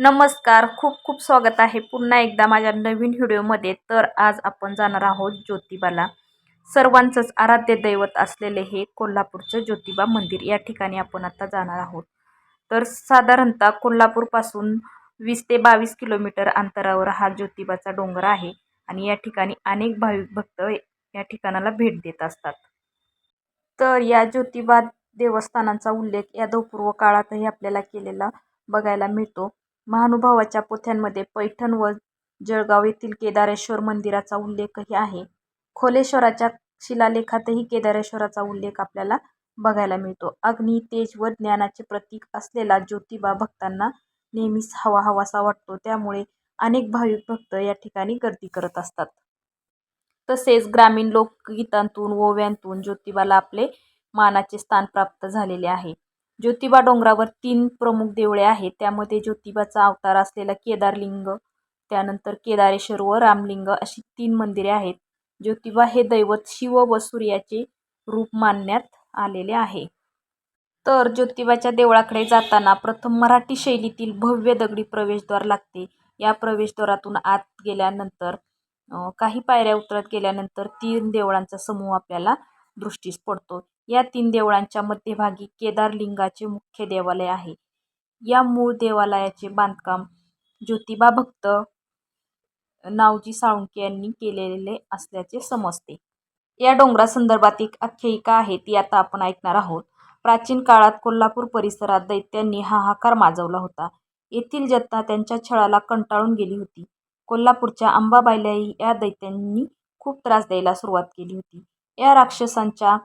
नमस्कार खूप खूप स्वागत आहे पुन्हा एकदा माझ्या नवीन व्हिडिओमध्ये. तर आज आपण जाणार आहोत ज्योतिबाला. सर्वांचंच आराध्य दैवत असलेले हे कोल्हापूरचं ज्योतिबा मंदिर या ठिकाणी आपण आता जाणार आहोत. तर साधारणतः कोल्हापूरपासून वीस ते बावीस किलोमीटर अंतरावर हा ज्योतिबाचा डोंगर आहे आणि या ठिकाणी अनेक भाविक भक्त या ठिकाणाला भेट देत असतात. तर या ज्योतिबा देवस्थानांचा उल्लेख यादवपूर्व काळातही आपल्याला केलेला बघायला मिळतो. महानुभावाच्या पोथ्यांमध्ये पैठण व जळगाव येथील केदारेश्वर मंदिराचा उल्लेखही आहे. खोलेश्वराच्या शिलालेखातही केदारेश्वराचा उल्लेख आपल्याला बघायला मिळतो. अग्नी तेज व ज्ञानाचे प्रतीक असलेला ज्योतिबा भक्तांना नेहमीच हवा हवासा वाटतो. त्यामुळे अनेक भाविक भक्त या ठिकाणी गर्दी करत असतात. तसेच ग्रामीण लोकगीतांतून ओव्यांतून ज्योतिबाला आपले मानाचे स्थान प्राप्त झालेले आहे. ज्योतिबा डोंगरावर तीन प्रमुख देवळे आहेत. त्यामध्ये ज्योतिबाचा अवतार असलेला केदारलिंग त्यानंतर केदारेश्वर व रामलिंग अशी तीन मंदिरे आहेत. ज्योतिबा हे दैवत शिव व सूर्याचे रूप मानण्यात आलेले आहे. तर ज्योतिबाच्या देवळाकडे जाताना प्रथम मराठी शैलीतील भव्य दगडी प्रवेशद्वार लागते. या प्रवेशद्वारातून आत गेल्यानंतर काही पायऱ्या उतरत गेल्यानंतर तीन देवळांचा समूह आपल्याला दृष्टीस पडतो. या तीन देवळांच्या मध्यभागी केदारलिंगाचे मुख्य देवालय आहे. या मूळ देवालयाचे बांधकाम ज्योतिबा भक्त नावजी साळुंके यांनी केलेले असल्याचे समजते. या डोंगरासंदर्भात एक आख्यायिका आहे ती आता आपण ऐकणार आहोत. प्राचीन काळात कोल्हापूर परिसरात दैत्यांनी हाहाकार माजवला होता. येथील जनता त्यांच्या छळाला कंटाळून गेली होती. कोल्हापूरच्या अंबाबाईलाही या दैत्यांनी खूप त्रास द्यायला सुरुवात केली होती. या राक्षसांच्या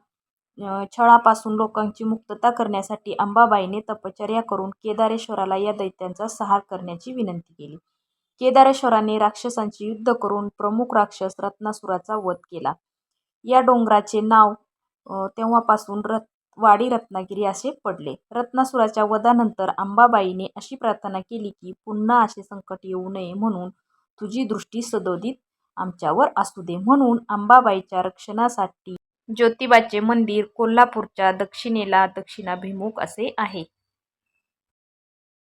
छळापासून लोकांची मुक्तता करण्यासाठी अंबाबाईने तपश्चर्या करून केदारेश्वराला या दैत्यांचा संहार करण्याची विनंती केली. केदारेश्वराने राक्षसांची युद्ध करून प्रमुख राक्षस रत्नासुराचा वध केला. या डोंगराचे नाव तेव्हापासून रत् वाडी रत्नागिरी असे पडले. रत्नासुराच्या वधानंतर अंबाबाईने अशी प्रार्थना केली की पुन्हा असे संकट येऊ नये म्हणून तुझी दृष्टी सदोदित आमच्यावर असू दे. म्हणून अंबाबाईच्या रक्षणासाठी ज्योतिबाचे मंदिर कोल्हापूरच्या दक्षिणेला दक्षिणाभिमुख असे आहे.